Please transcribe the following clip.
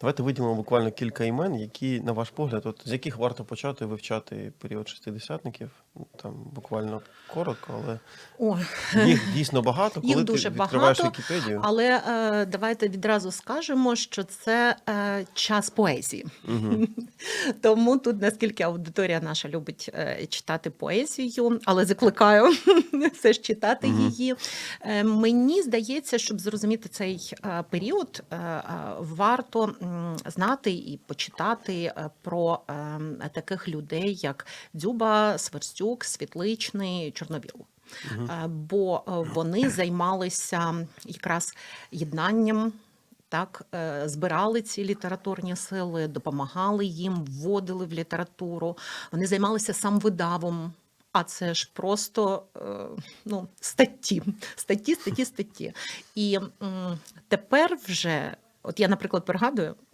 Давайте виділимо буквально кілька імен, які, на ваш погляд, от, з яких варто почати вивчати період шестидесятників. Там буквально коротко, але О, їх дійсно багато, Їх дуже ти відкриваєш багато, Вікіпедію. але е, давайте відразу скажемо, що це е, час поезії. Мгм. Тому тут, наскільки аудиторія наша любить е, читати поезію, але закликаю все ж читати Мгм. її. Е, мені здається, щоб зрозуміти цей е, період, е, е, варто м, знати і почитати е, про е, таких людей, як Дзюба, Сверстюк, Світличний, Чорновіл. Мгм. Е, бо е, вони займалися якраз єднанням. Так, е, збирали ці літературні сили, допомагали їм, вводили в літературу. Вони займалися самвидавом. А це ж просто ну, статті, статті, статті, статті. І тепер вже, от я, наприклад, пригадую,